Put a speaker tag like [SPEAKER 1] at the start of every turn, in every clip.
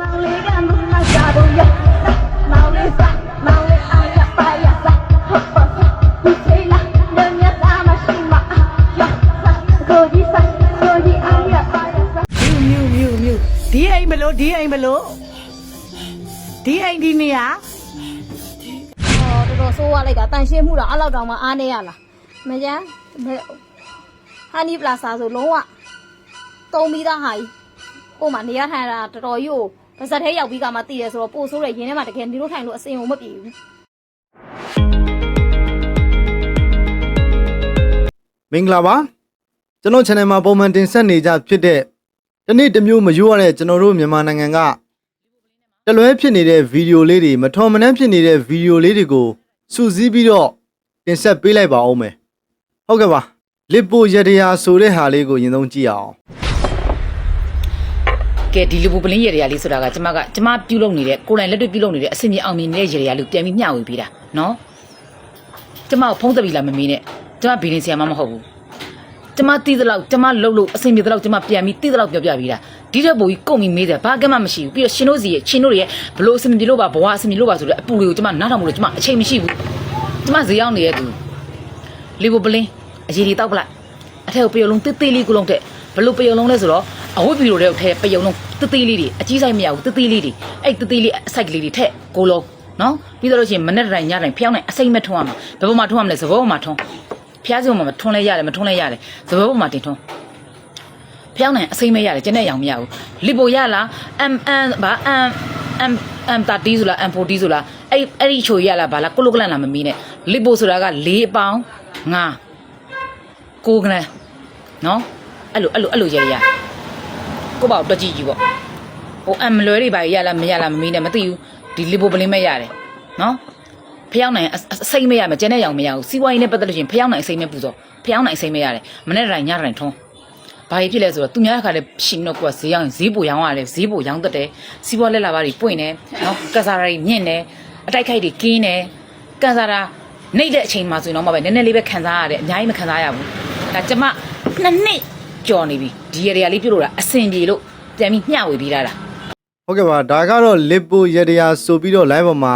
[SPEAKER 1] မောင်လေးကမမကြတော့ရမောင်လေးစားမောင်လေးအားရပါရစားဟုတ်ပါဒီစိလာညညသားမရှိမရကိုကြီးစားကိုကြီးအားရပါရစား
[SPEAKER 2] မြူမြူမြူမြူဒီအိမ်မလို့ဒီအိမ်မလို့ဒီအိမ်ဒီနေရာ
[SPEAKER 3] အော်တော်တော်ဆိုးရလိုက်တာတန်ရှင်းမှုတော့အဲ့လောက်တောင်မှအားနေရလားမကျန်းဟာနီပလာစာဆိုလုံးဝတုံးပြီးသားဟာကြီးကို့မှာနေရထိုင်တာတော်တော်ကြီးကို ပါဇက်ထဲရောက်ပြီးကမှတည်ရဆိုတော့ပို့ဆိုးရရင်ထဲမှာတကယ်နေလို့ထိုင်လို့အစင်ကိုမပြေဘူး
[SPEAKER 4] မင်္ဂလာပါကျွန်တော် channel မှာပုံမှန်တင်ဆက်နေကြဖြစ်တဲ့ဒီနေ့တစ်မျိုးမရွရတဲ့ကျွန်တော်တို့မြန်မာနိုင်ငံကတလွဲဖြစ်နေတဲ့ဗီဒီယိုလေးတွေမထော်မနှမ်းဖြစ်နေတဲ့ဗီဒီယိုလေးတွေကိုစူးစီးပြီးတော့တင်ဆက်ပေးလိုက်ပါဦးမယ်ဟုတ်ကဲ့ပါလစ်ပိုရတရာဆိုတဲ့ဟာလေးကိုရင်ဆုံးကြည့်အောင်
[SPEAKER 5] ကဲဒီလူပူပလင်းရေတွေကလေးဆိုတာကကျမကကျမပြုတ်လုပ်နေတဲ့ကိုယ်တိုင်လက်တွေ့ပြုတ်လုပ်နေတဲ့အဆင်ပြေအောင်မြင်နေတဲ့ရေတွေကလူပြန်ပြီးမျှဝေပေးတာနော်ကျမကိုဖုံးသက်ပြီးလာမမေးနဲ့ကျမဘီလင်းဆရာမမဟုတ်ဘူးကျမတီးသလောက်ကျမလှုပ်လို့အဆင်ပြေသလောက်ကျမပြန်ပြီးတီးသလောက်ပြောပြပေးတာဒီတဲ့ဘူကြီးကုန်ပြီးမေးတယ်ဘာကမှမရှိဘူးပြီးတော့ရှင်တို့စီရဲ့ရှင်တို့ရဲ့ဘလို့အဆင်ပြေလို့ပါဘဝအဆင်ပြေလို့ပါဆိုတဲ့အပူတွေကိုကျမနားထောင်မလို့ကျမအချိန်မရှိဘူးကျမဈေးရောက်နေတဲ့သူလီပူပလင်းအရေးကြီးတောက်ပလိုက်အထက်ကိုပယုံလုံးတစ်သေးလေးကိုလုံးတဲ့ ဘလို့ပယုံလုံးလဲဆိုတော့အဝတ်ပြည်လိုတဲ့ထဲပယုံလုံးတစ်သေးလေးတွေအကြီးဆိုင်မရဘူးတစ်သေးလေးတွေအဲ့တစ်သေးလေးအဆိုင်ကလေးတွေထက်ကိုလုံးနော်ပြီးတော့လို့ရှိရင်မနေ့တိုင်းညတိုင်းဖျောင်းနိုင်အစိမ့်မဲ့ထုံးရမှာဘယ်ပေါ်မှာထုံးရမလဲစဘောပေါ်မှာထုံးဖျားစုံမှာထုံးလဲရတယ်မထုံးလဲရတယ်စဘောပေါ်မှာတင်ထုံးဖျောင်းနိုင်အစိမ့်မဲ့ရတယ်ကျန်တဲ့ရောင်မရဘူးလီပိုရလား M M ဘာ M M M တာတီဆိုလား M 40 ဆိုလားအဲ့အဲ့ဒီချိုရလားဘာလားကိုလိုကလန်လားမမီးနဲ့လီပိုဆိုတာက၄အပေါင်း၅ကိုကလန်နော် အဲ့လိုအဲ့လိုအဲ့လိုရရကိုပေါ့တွက်ကြည့်ကြည့်ပေါ့ဟိုအမ်မလွဲတွေပါရလားမရလားမမီးနဲ့မသိဘူးဒီလီပိုပလင်းမဲ့ရတယ်နော်ဖျောင်းနိုင်အအစိမ့်မရမကျန်တဲ့ရောင်မရဘူးစီးပွားရေးနဲ့ပတ်သက်လို့ရှိရင်ဖျောင်းနိုင်အစိမ့်မဲ့ပူစောဖျောင်းနိုင်အစိမ့်မဲ့ရတယ်မနေ့တိုင်းညတိုင်းထုံးဘာကြီးဖြစ်လဲဆိုတော့သူများခါလဲရှင်တော့ကိုကဈေးရောက်ရင်ဈေးပိုရောင်းရတယ်ဈေးပိုရောင်းတတ်တယ်စီးပွားလက်လာပါတွေပွင့်တယ်နော်ကစားရာတွေမြင့်တယ်အတိုက်ခိုက်တွေကင်းတယ်ကန်စားရာနှိမ့်တဲ့အချိန်မှာဆိုရင်တော့မပဲနည်းနည်းလေးပဲခံစားရတယ်အများကြီးမခံစားရဘူးဒါကျမနှစ်နှစ် ကြော်နေပြီဒီရရလေးပြုတ်လို့တာအစင်ပြေလို့ပြန်ပြီးမျှဝေပေးတာလား
[SPEAKER 4] ဟုတ်ကဲ့ပါဒါကတော့လစ်ပိုရတရာဆိုပြီးတော့ live ပေါ်မှာ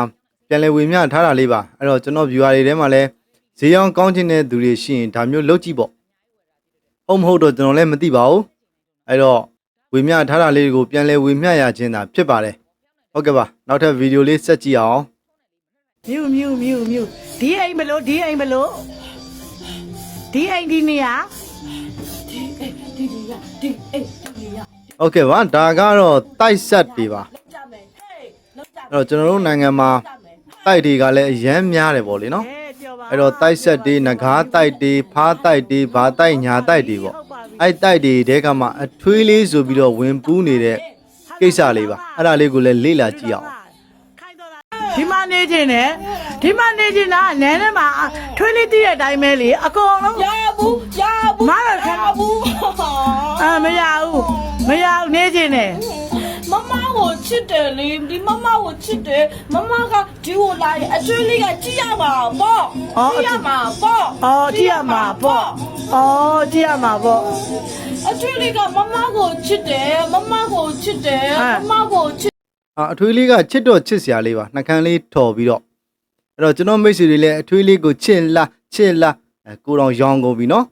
[SPEAKER 4] ပြန်လည်ဝေမျှထားတာလေးပါအဲ့တော့ကျွန်တော် viewer တွေထဲမှာလည်းဈေးရောင်းကောင်းခြင်းတဲ့သူတွေရှိရင်ဒါမျိုးလုပ်ကြည့်ပေါ့ဟုတ်မဟုတ်တော့ကျွန်တော်လည်းမသိပါဘူးအဲ့တော့ဝေမျှထားတာလေးကိုပြန်လည်ဝေမျှရခြင်းသာဖြစ်ပါတယ်ဟုတ်ကဲ့ပါနောက်ထပ်ဗီဒီယိုလေးဆက်ကြည့်အောင်
[SPEAKER 2] မြူမြူမြူမြူဒီအိမ်မလို့ဒီအိမ်မလို့ဒီအိမ်ဒီနေရာ
[SPEAKER 4] ဟုတ်ကဲ့ပါဒါကတော့တိုက်ဆက်တွေပါအဲ့တော့ကျွန်တော်တို့နိုင်ငံမှာတိုက်တွေကလည်းအရန်များတယ်ပေါ့လေနော်
[SPEAKER 2] အဲပြောပါ
[SPEAKER 4] အဲ့တော့တိုက်ဆက်တွေငကားတိုက်တွေဖားတိုက်တွေဘာတိုက်ညာတိုက်တွေပေါ့အဲ့တိုက်တွေတဲကမှအထွေးလေးဆိုပြီးတော့ဝင်ပူးနေတဲ့ကိစ္စလေးပါအဲ့ဒါလေးကိုလည်းလေ့လာကြည့်အောင်
[SPEAKER 2] ခိုင်းတော့လားဒီမှာနေခြင်းနဲ့ဒီမှာနေခြင်းကနန်းထဲမှာထွေးလေးတည့်တဲ့အတိုင်းပဲလေအကုန်လုံး
[SPEAKER 6] ကိုချစ်တယ်မမကဒီကိုလာရင်အကျွေးလေးကကြည့်ရမှာပေါ့ကြည့်ရမှာပေါ့
[SPEAKER 2] အော်ကြည့်ရမှာပေါ့အော်ကြည့်ရမှာပေါ့
[SPEAKER 6] အကျွေးလေးကမမကိုချစ်တယ်မမကိုချစ်တယ်မမကိုချစ်
[SPEAKER 4] အာအထွေးလေးကချစ်တော့ချစ်စရာလေးပါနှကန်းလေးထော်ပြီးတော့အဲ့တော့ကျွန်တော်မိတ်ဆွေတွေလည်းအထွေးလေးကိုချစ်လားချစ်လားအဲကိုတော်ရောင်းကုန်ပြီနော်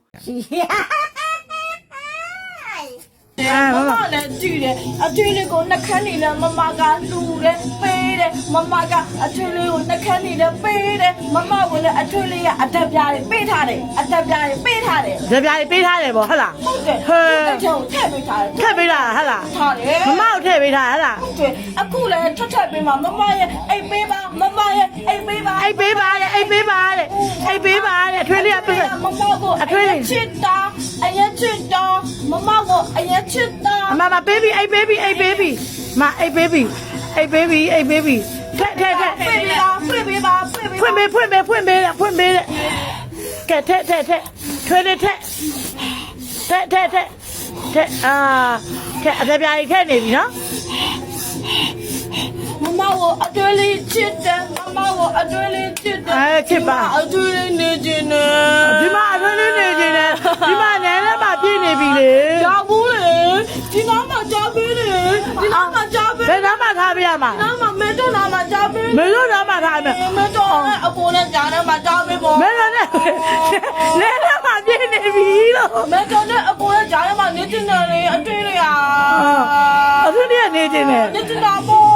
[SPEAKER 6] တယ်မမလည်းကြည့်တယ်အကျွေးလေးကိုနှခမ်းနေတယ်မမကလူတယ်ပေး တယ်မမကအကျွေးလေးကိုနှခမ်းနေတယ်ပေးတယ်မမကလည်းအကျွေးလေးကအတက်ပြားတွေပေးထားတယ်အတက်ပြားတွေပေးထားတယ်
[SPEAKER 2] ကြပြားလေးပေးထားတယ်ပေါ့ဟုတ်လား
[SPEAKER 6] ဟုတ်တယ်
[SPEAKER 2] ဟဲ့
[SPEAKER 6] အဲ့ကြောင့်ထည့်ပေးထားတယ်
[SPEAKER 2] ထည့်ပေးတာဟုတ်လား
[SPEAKER 6] ထားတယ်
[SPEAKER 2] မမကိုထည့်ပေးတာဟုတ်လား
[SPEAKER 6] ဟုတ်တယ်အခုလည်းထပ်ထပ်ပေးမှာမမရဲ့အိတ်ပေးပါမမရဲ့အိတ်ပေးပါ
[SPEAKER 2] အိတ်ပေးပါတဲ့အိတ်ပေးပါတဲ့အိတ်ပေးပါတဲ့အထွေးလေးကပေး
[SPEAKER 6] မမကို
[SPEAKER 2] အထွေးလေး
[SPEAKER 6] ချစ်တာအရင်ချစ်တာမမကိုအရင်ချစ်တာ
[SPEAKER 2] အမမပေးပြီအိတ်ပေးပြီအိတ်ပေးပြီမအိတ်ပေးပြီ အိတ်ပေးပြီအိတ်ပေးပြီထက်ထက်ထက်
[SPEAKER 6] ပေးပေးပါပေးပေးပါပေးပေး
[SPEAKER 2] ဖွင့်ပေးဖွင့်ပေးဖွင့်ပေးဖွင့်ပေးကဲထက်ထက်ထက်ထွေးလေးထက်ထက်ထက်ထက်ထက်အာထက်အကြပြားကြီးထက်နေပြီနော်
[SPEAKER 6] မမကိုအတွဲလေးချစ်တယ်မမကိုအတွဲလေးချစ်တယ်
[SPEAKER 2] အဲချစ်ပါ
[SPEAKER 6] အတွဲလေးနေချင်တယ်
[SPEAKER 2] ဒီမှာအထွေးလေးနေနေတယ်ဒီမှာနန်းထဲမှာပြည့်နေပြီလေ
[SPEAKER 6] ကြောက်ဘူးလေဒီနားမှာကြားပေးလေဒီနားမှာကြားပေး
[SPEAKER 2] ဘယ်နားမှာပြရမှာ
[SPEAKER 6] နားမှာမင်းတို့နားမှာကြားပေး
[SPEAKER 2] မင်းတို့တော့မှထားမယ်
[SPEAKER 6] မင်းတို့နဲ့အပေါ်နဲ့ကြားထဲမှာကြားပေးပေါ့
[SPEAKER 2] မင်းတို့နဲ့လဲလဲမှပြင်းနေပြီလို့
[SPEAKER 6] မင်းတို့နဲ့အပေါ်နဲ့ကြားထဲမှာနေတင်တယ်လေအတွေ့တွေอ่ะ
[SPEAKER 2] အခုတည်းကနေနေတယ်
[SPEAKER 6] နေတင်တာပေါ့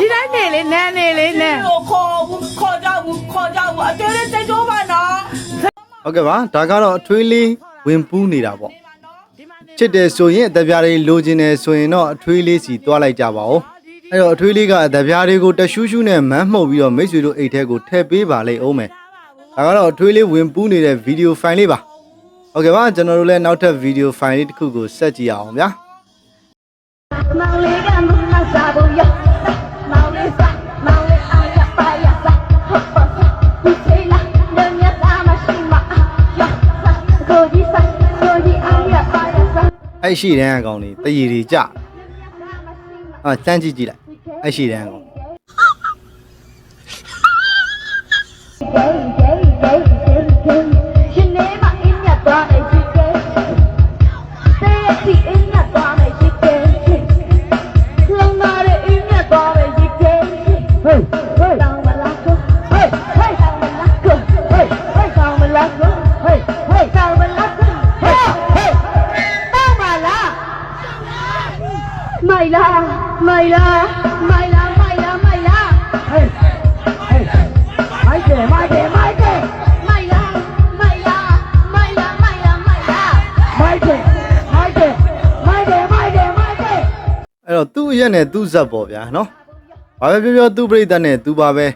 [SPEAKER 2] ဒီတိုင်းနေလေနန်းနေလေနန်း
[SPEAKER 6] ကိုခေါ်ဘူးခေါ်ကြဘူးခေါ်ကြဘူးအတွေ့တွေတိတ်တော့ပါနော်
[SPEAKER 4] ဟုတ်ကဲ့ပါဒါကတော့အထွေးလေးဝင်ပူးနေတာပေါ့ ချစ်တယ်ဆိုရင်အသက်ပြားလေးလိုချင်တယ်ဆိုရင်တော့အထွေးလေးစီတွားလိုက်ကြပါဦးအဲ့တော့အထွေးလေးကအသက်ပြားတွေကိုတရှူးရှူးနဲ့မန်းမှုတ်ပြီးတော့မိတ်ဆွေတို့အိတ်ထဲကိုထည့်ပေးပါလိမ့်အောင်မယ်ဒါကတော့အထွေးလေးဝင်ပူးနေတဲ့ဗီဒီယိုဖိုင်လေးပါဟုတ်ကဲ့ပါကျွန်တော်တို့လည်းနောက်ထပ်ဗီဒီယိုဖိုင်လေးတစ်ခုကိုဆက်ကြည့်အောင်ဗျာ
[SPEAKER 1] မောင်လေးကမမစားဘူးရော အဲ့ရှိတ
[SPEAKER 4] န်းအကောင်လေးတရေတွေကြအာစမ်းကြည့်ကြည့်လိုက်အဲ့ရှိတန်းအကောင်
[SPEAKER 1] gay တော့သူ့အရက်
[SPEAKER 4] နဲ့သူ့ဇက်ပေါ့ဗျာနော်ဘာပဲပြောပြောသူ့ပြိတ္တနဲ့သူပါပဲ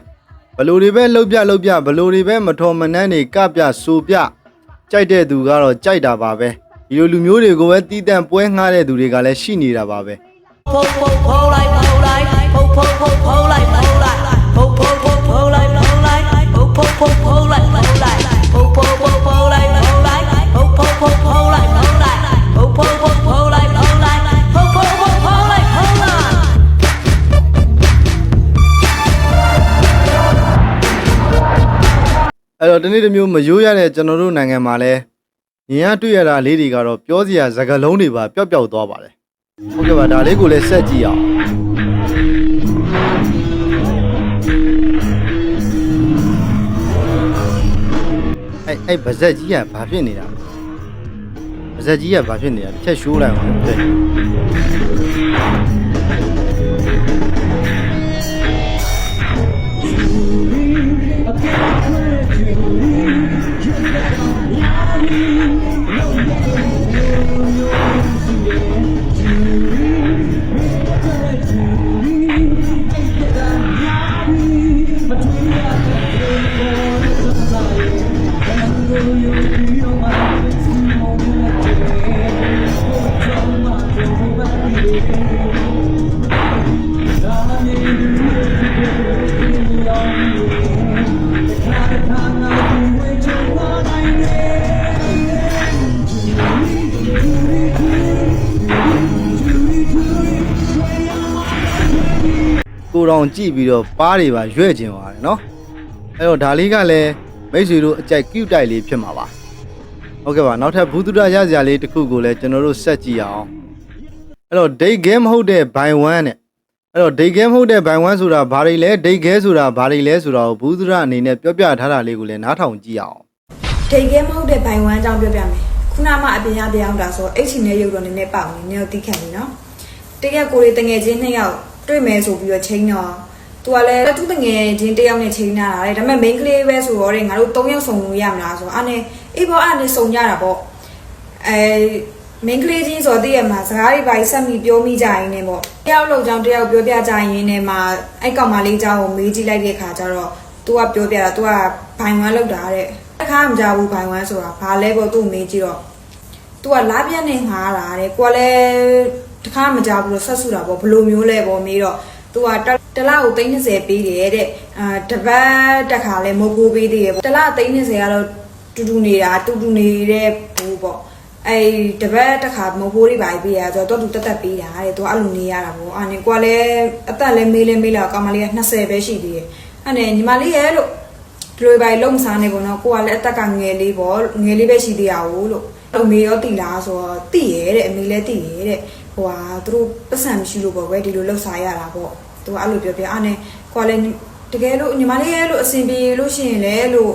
[SPEAKER 4] ဘလို့တွေပဲလှုပ်ပြလှုပ်ပြဘလို့တွေပဲမထော်မနှမ်းတွေကပြဆိုပြကြိုက်တဲ့သူကတော့ကြိုက်တာပါပဲဒီလိုလူမျိုးတွေကိုပဲတီးတန့်ပွဲငှားတဲ့သူတွေကလည်းရှိနေတာပါပဲ
[SPEAKER 7] ဖုတ်ဖုတ်ဖုတ်လိုက်ဖုတ်လိုက်ဖုတ်ဖုတ်ဖုတ်ဖုတ်လိုက်ဖုတ်လိုက်ဖုတ်ဖုတ်ဖုတ်ဖုတ်လိုက်ဖုတ်လိုက်ဖုတ်ဖုတ်ဖုတ်ဖုတ်လိုက်
[SPEAKER 4] အဲ့တော့ဒီနေ့တစ်မျိုးမရိုးရတဲ့ကျွန်တော်တို့နိုင်ငံမှာလဲညီရတွေ့ရတာလေးတွေကတော့ပြောစရာစကားလုံးတွေပါပျောက်ပျောက်သွားပါတယ်ဟုတ်ကဲ့ပါဒါလေးကိုလည်းဆက်ကြည့်အောင်အဲ့အဲ့ဗဇက်ကြီးကဘာဖြစ်နေတာလဲဗဇက်ကြီးကဘာဖြစ်နေတာတစ်ချက်ရှိုးလိုက်အောင်တဲ့ ကိုတော်ကြည့်ပြီးတော့ပါးတွေပါရွဲ့ကျင်သွားတယ်နော်အဲ့တော့ဒါလေးကလည်းမိတ်ဆွေတို့အကြိုက် cute တိုက်လေးဖြစ်မှာပါဟုတ်ကဲ့ပါနောက်ထပ်ဘူးတုဒရရစရာလေးတစ်ခုကိုလည်းကျွန်တော်တို့ဆက်ကြည့်အောင်အဲ့တော့ date game မဟုတ်တဲ့ by 1နဲ့အဲ့တော့ date game မဟုတ်တဲ့ by 1ဆိုတာဘာတွေလဲ date game ဆိုတာဘာတွေလဲဆိုတာကိုဘူးတုဒရအနေနဲ့ပြောပြထားတာလေးကိုလည်းနားထောင်ကြည့်အောင်
[SPEAKER 8] ဒိတ်ကဲမဟုတ်တဲ့ဘိုင်ဝမ်အကြောင်းပြောပြမယ်ခုနမှအပြင်ရပြောင်းတာဆိုအိတ်ချင်တဲ့ရုပ်တော့နည်းနည်းပေါက်နေနည်းတော့တီးခံနေနော်တရက်ကိုလေးတငယ်ချင်းနှစ်ယောက် တွေ့မယ်ဆိုပြီးတော့ချိန်တော့သူကလည်းသူတငယ်ချင်းတစ်ယောက်နဲ့ချိန်လာတာလေဒါပေမဲ့ main ကလေးပဲဆိုတော့တဲ့ငါတို့၃ယောက်စုံလို့ရမလားဆိုတော့အဲ့နဲ့အေးပေါ့အဲ့နဲ့စုံကြတာပေါ့အဲ main ကလေးချင်းဆိုတော့တည့်ရမှာစကားတွေပါဆက်မိပြောမိကြရင်ねပေါ့တယောက်လောက်ကြောင်းတယောက်ပြောပြကြရင်ねမှာအဲ့ကောင်မလေးเจ้าကိုမေးကြည့်လိုက်တဲ့ခါကျတော့ तू ကပြောပြတာ तू ကဘိုင်ဝမ်လောက်တာတဲ့တခါမကြဘူးဘိုင်ဝမ်ဆိုတာဘာလဲပေါ့သူ့မေးကြည့်တော့ तू ကလာပြက်နေငားတာတဲ့ကိုကလည်း တခါမကြဘူးလို့ဆက်ဆူတာပေါ့ဘယ်လိုမျိုးလဲပေါ့မေးတော့ तू ကတတလားကို30ပေးတယ်တဲ့အာတပတ်တက်ခါလဲမဟုတ်ဘူးပေးသေးတယ်ပေါ့တလား30ကတော့တူတူနေတာတူတူနေတဲ့ဘူးပေါ့အဲ့တပတ်တက်ခါမဟုတ်ဘူးတွေပါပေးရဆိုတော့သူတက်တက်ပေးတာတဲ့ तू အဲ့လိုနေရတာပေါ့အဲ့နဲ့ကိုကလည်းအသက်လည်းမေးလဲမေးလာကောင်မလေးက20ပဲရှိသေးတယ်အဲ့နဲ့ညီမလေးရဲ့လို့ဒီလိုပဲလုံစားနေပေါ့နော်ကိုကလည်းအသက်ကငယ်လေးပေါ့ငယ်လေးပဲရှိသေးရဘူးလို့အမေရောတီလားဆိုတော့တီရဲ့တဲ့အမေလည်းတီရဲ့တဲ့ ဟိုဟာသူတို့ပတ်စံမရှိလို့ပေါ့ကွယ်ဒီလိုလှုပ်စားရတာပေါ့သူကအဲ့လိုပြောပြအဲ့နဲ့ကိုကလည်းတကယ်လို့ညီမလေးရဲ့လို့အဆင်ပြေလို့ရှိရင်လည်းလို့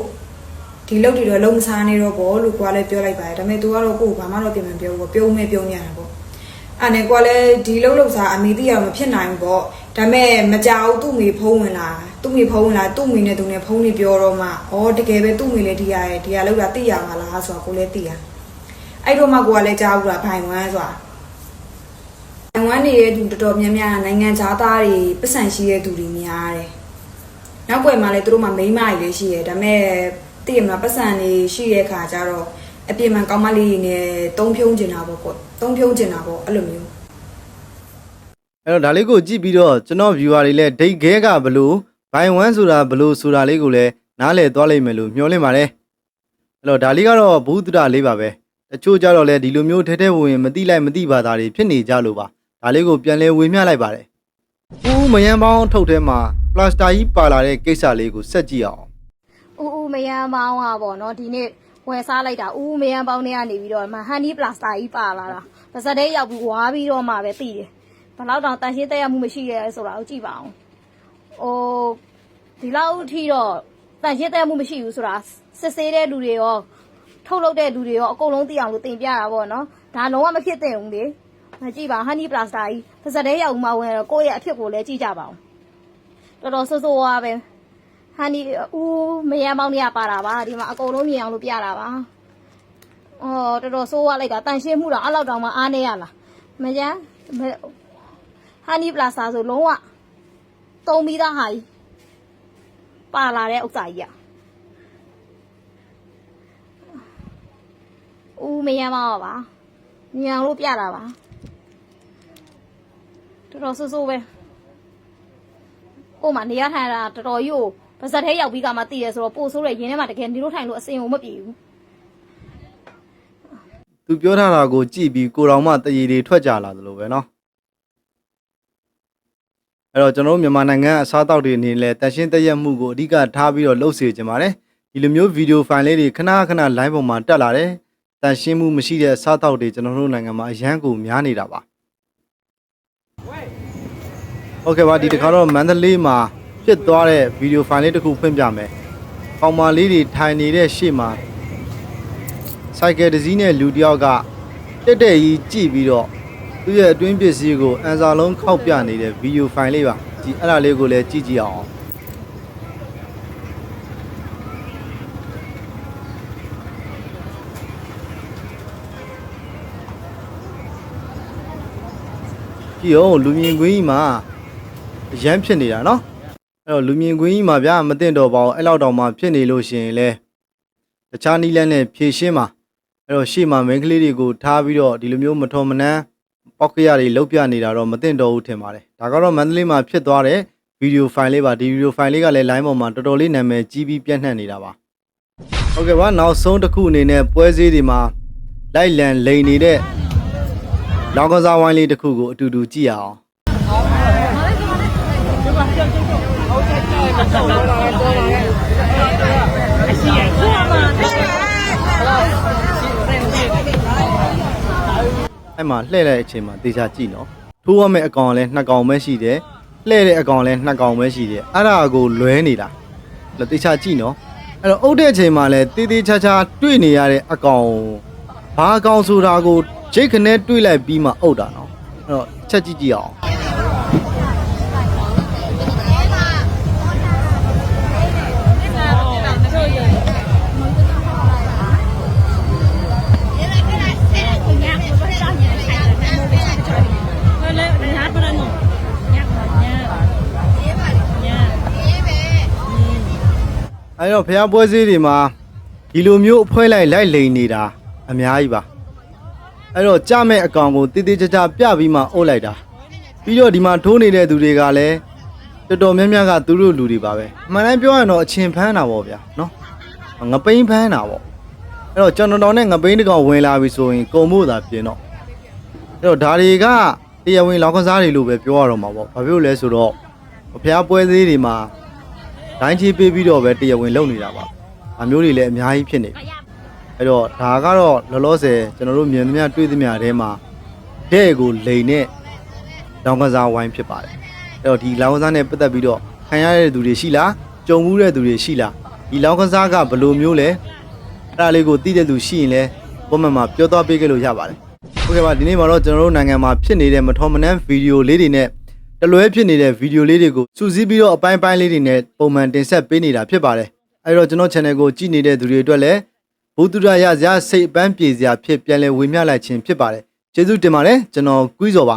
[SPEAKER 8] ဒီလောက်တွေတော့လုံးမစားနေတော့ဘောလို့ကိုကလည်းပြောလိုက်ပါတယ်ဒါပေမဲ့သူကတော့ကိုယ်ဘာမှတော့ပြင်မပြောဘူးပေါ့ပြုံးမဲပြုံးရတယ်ပေါ့အဲ့နဲ့ကိုကလည်းဒီလောက်လောက်စားအမေတိရမဖြစ်နိုင်ဘူးပေါ့ဒါပေမဲ့မကြောက်သူ့မိဖုံးဝင်လာသူ့မိဖုံးဝင်လာသူ့မိနဲ့သူနဲ့ဖုံးနေပြောတော့မှဩတကယ်ပဲသူ့မိလည်းဒီရရဲ့ဒီရလောက်တာသိရမှာလားဆိုတာကိုလည်းသိရအဲ့တော့မှကိုကလည်းကြားဘူးလားဘိုင်ဝမ်းဆိုတာနို င်ငံဝန်းနေတဲ့သူတော်တော်များများနိုင်ငံသားသားတွေပတ်စံရှိတဲ့သူတွေများတယ်။နောက်ွယ်မှာလည်းသူတို့မှမိန်းမတွေလည်းရှိတယ်။ဒါပေမဲ့တည်ရမလားပတ်စံတွေရှိတဲ့အခါကျတော့အပြင်မှာကောင်းမလေးတွေနဲ့တုံးဖြုံးကျင်တာပေါ့ကွ။တုံးဖြုံးကျင်တာပေါ့အဲ့လိုမျိုး
[SPEAKER 4] အဲ့တော့ဒါလေးကိုကြည့်ပြီးတော့ကျွန်တော် viewer တွေလည်းဒိတ်ခဲကဘလို့ဘိုင်ဝမ်ဆိုတာဘလို့ဆိုတာလေးကိုလည်းနားလည်သွားလိမ့်မယ်လို့မျှော်လင့်ပါတယ်အဲ့တော့ဒါလေးကတော့ဘုဒ္ဓလေးပါပဲတချို့ကြတော့လည်းဒီလိုမျိုးထဲထဲဝင်ဝင်မတိလိုက်မတိပါတာတွေဖြစ်နေကြလို့ပါ ဒါလေးကိုပြန်လဲဝေမျှလိုက်ပါတယ်ဦးမယန်းပေါင်းထုတ်ထဲမှာပလတ်စတာကြီးပါလာတဲ့ကိစ္စလေးကိုဆက်ကြည့်အောင်
[SPEAKER 3] ဦးဦးမယန်းပေါင်းอ่ะပေါ့နော်ဒီနေ့ဝယ်စားလိုက်တာဦးဦးမယန်းပေါင်းတွေကနေပြီးတော့မှဟန်နီပလတ်စတာကြီးပါလာတာပါစတဲ့ရောက်ပြီးဝါပြီးတော့မှပဲသိတယ်ဘယ်တော့တောင်တန်ရှင်းတက်ရမှုမရှိရဲဆိုတာကိုကြည့်ပါအောင်ဟိုဒီလောက်အထိတော့တန်ရှင်းတက်ရမှုမရှိဘူးဆိုတာစစ်ဆေးတဲ့လူတွေရောထုတ်လုပ်တဲ့လူတွေရောအကုန်လုံးသိအောင်လို့တင်ပြတာပေါ့နော်ဒါလုံးဝမဖြစ်သင့်ဘူးလေ မကြည့်ပါဟန်နီပလတ်စတာကြီးပါစတဲ့ရောက်မှဝင်တော့ကိုယ့်ရဲ့အဖြစ်ကိုလည်းကြည့်ကြပါအောင်တော်တော်ဆိုးဆိုးဝါးပဲဟန်ဒီဦးမယမ်းမောင်းနေရပါတာပါဒီမှာအကုန်လုံးမြင်အောင်လို့ပြတာပါအော်တော်တော်ဆိုးရလိုက်တာတန်ရှင်းမှုတော့အဲ့လောက်တောင်မှအားနေရလားမယမ်းဟန်ဒီပလာဇာဆိုလုံးဝသုံးပြီးသားဟာကြီးပါလာတဲ့ဥစ္စာကြီးอ่ะဦးမယမ်းမောင်းပါမြင်အောင်လို့ပြတာပါ တော်တော်ဆိုးဆိုးပဲ ကို့မှာနေရထိုင်တာတော်တော်ကြီးကိုပါဇက်ထဲရောက်ပြီးကမှတည်ရဆိုတော့ပို့ဆိုးရရင်ထဲမှာတကယ်နေလို့ထိုင်လို့အစင်ကိုမပြေဘူး
[SPEAKER 4] သူပြောထားတာကိုကြည့်ပြီးကိုတော်မှတရေတွေထွက်ကြလာသလိုပဲเนาะအဲ့တော့ကျွန်တော်တို့မြန်မာနိုင်ငံအစားအသောက်တွေအနေနဲ့တန်ရှင်းတရက်မှုကိုအဓိကထားပြီးတော့လှုပ်စေချင်ပါတယ်ဒီလိုမျိုးဗီဒီယိုဖိုင်လေးတွေခဏခဏ live ပေါ်မှာတက်လာတယ်တန်ရှင်းမှုမရှိတဲ့အစားအသောက်တွေကျွန်တော်တို့နိုင်ငံမှာအရန်ကိုများနေတာပါ ဟုတ်ကဲ့ပါဒီတစ်ခါတော့မန္တလေးမှာဖြစ်သွားတဲ့ဗီဒီယိုဖိုင်လေးတစ်ခုဖွင့်ပြမယ်။ကောင်မလေးတွေထိုင်နေတဲ့ရှေ့မှာစိုက်ကယ်တစ်စီးနဲ့လူတစ်ယောက်ကတက်တက်ကြီးကြည့်ပြီးတော့သူ့ရဲ့အတွင်းပစ္စည်းကိုအန်စာလုံးခောက်ပြနေတဲ့ဗီဒီယိုဖိုင်လေးပါ။ဒီအဲ့ဒါလေးကိုလည်းကြည့်ကြည့်အောင်။ြည့်အောင်လူမြင်ကွင်းကြီးမှာ အရန်ဖြစ်နေတာနော်အဲ့တော့လူမြင်ကွင်းကြီးမှာဗျာမတင်တော့ပါဘူးအဲ့လောက်တောင်မှဖြစ်နေလို့ရှိရင်လဲတခြားနီးလန်းနဲ့ဖြည့်ရှင်းပါအဲ့တော့ရှေ့မှာ main ကလေးတွေကိုထားပြီးတော့ဒီလိုမျိုးမထော်မနှမ်းပေါက်ခရတွေလုတ်ပြနေတာတော့မတင်တော့ဘူးထင်ပါတယ်ဒါကတော့မန္တလေးမှာဖြစ်သွားတဲ့ဗီဒီယိုဖိုင်လေးပါဒီဗီဒီယိုဖိုင်လေးကလည်း line ပေါ်မှာတော်တော်လေးနာမည်ကြီးပြီးပြန့်နှံ့နေတာပါဟုတ်ကဲ့ပါနောက်ဆုံးတစ်ခုအနေနဲ့ပွဲစည်းတွေမှာလိုက်လံလိန်နေတဲ့လောင်ကစားဝိုင်းလေးတစ်ခုကိုအတူတူကြည့်အောင် အဲ့မှာလှည့်လိုက်တဲ့အချိန်မှာတေချာကြည့်နော်ထိုးရမယ့်အကောင်ကလည်းနှစ်ကောင်ပဲရှိတယ်လှည့်တဲ့အကောင်လည်းနှစ်ကောင်ပဲရှိတယ်အဲ့ဒါကိုလွဲနေတာလို့တေချာကြည့်နော်အဲ့တော့အုတ်တဲ့အချိန်မှာလည်းတေးသေးချာချာတွေ့နေရတဲ့အကောင်ဘာအကောင်ဆိုတာကိုဂျိတ်ခနဲ့တွေ့လိုက်ပြီးမှအုတ်တာနော်အဲ့တော့ချက်ကြည့်ကြည့်အောင် တော့ဖះပွဲစည်းတွေမှာဒီလိုမျိုးအဖွဲလိုက်လိုက်လိန်နေတာအများကြီးပါအဲ့တော့ကြမဲ့အကောင်ကိုတည်တည်ကြကြပြပြီးမှအုပ်လိုက်တာပြီးတော့ဒီမှာထိုးနေတဲ့သူတွေကလည်းတော်တော်များများကသူတို့လူတွေပါပဲအမှန်တမ်းပြောရရင်တော့အချင်းဖမ်းတာပေါ့ဗျာနော်ငပိန်းဖမ်းတာပေါ့အဲ့တော့ကျွန်တော်တော်နဲ့ငပိန်းတစ်ကောင်ဝင်လာပြီဆိုရင်ကုံမို့သာပြင်တော့အဲ့တော့ဒါတွေကတရားဝင်လောက်ကစားတွေလို့ပဲပြောရတော့မှာပေါ့ဘာဖြစ်လို့လဲဆိုတော့ဖះပွဲစည်းတွေမှာ ဒိုင်းချီပေးပြီးတော့ပဲတရားဝင်လုပ်နေတာပါ။အမျိုးတွေလည်းအများကြီးဖြစ်နေပြီ။အဲ့တော့ဒါကတော့လောလောဆယ်ကျွန်တော်တို့မြင်သမျှတွေ့သမျှအဲမှာတဲ့ကိုလိန်နဲ့တောင်ကစားဝိုင်းဖြစ်ပါတယ်။အဲ့တော့ဒီလောင်းကစားနဲ့ပတ်သက်ပြီးတော့ခံရတဲ့သူတွေရှိလားကြုံမှုတဲ့သူတွေရှိလားဒီလောင်းကစားကဘယ်လိုမျိုးလဲအဲ့ဒါလေးကိုသိတဲ့သူရှိရင်လည်းပုံမှန်မှာပြောသွားပေးကြလို့ရပါတယ်ဟုတ်ကဲ့ပါဒီနေ့မှာတော့ကျွန်တော်တို့နိုင်ငံမှာဖြစ်နေတဲ့မထော်မနှမ်းဗီဒီယိုလေးတွေနဲ့ တလွဲဖြစ်နေတဲ့ဗီဒီယိုလေးတွေကိုစူးစီးပြီးတော့အပိုင်းပိုင်းလေးတွေနဲ့ပုံမှန်တင်ဆက်ပေးနေတာဖြစ်ပါတယ်အဲ့တော့ကျွန်တော် channel ကိုကြည့်နေတဲ့သူတွေအတွက်လည်းဘုသူရရစရာစိတ်အပန်းပြေစရာဖြစ်ပြန်လဲဝေမျှလိုက်ခြင်းဖြစ်ပါတယ်ကျေးဇူးတင်ပါတယ်ကျွန်တော်ကွီးစော်ပါ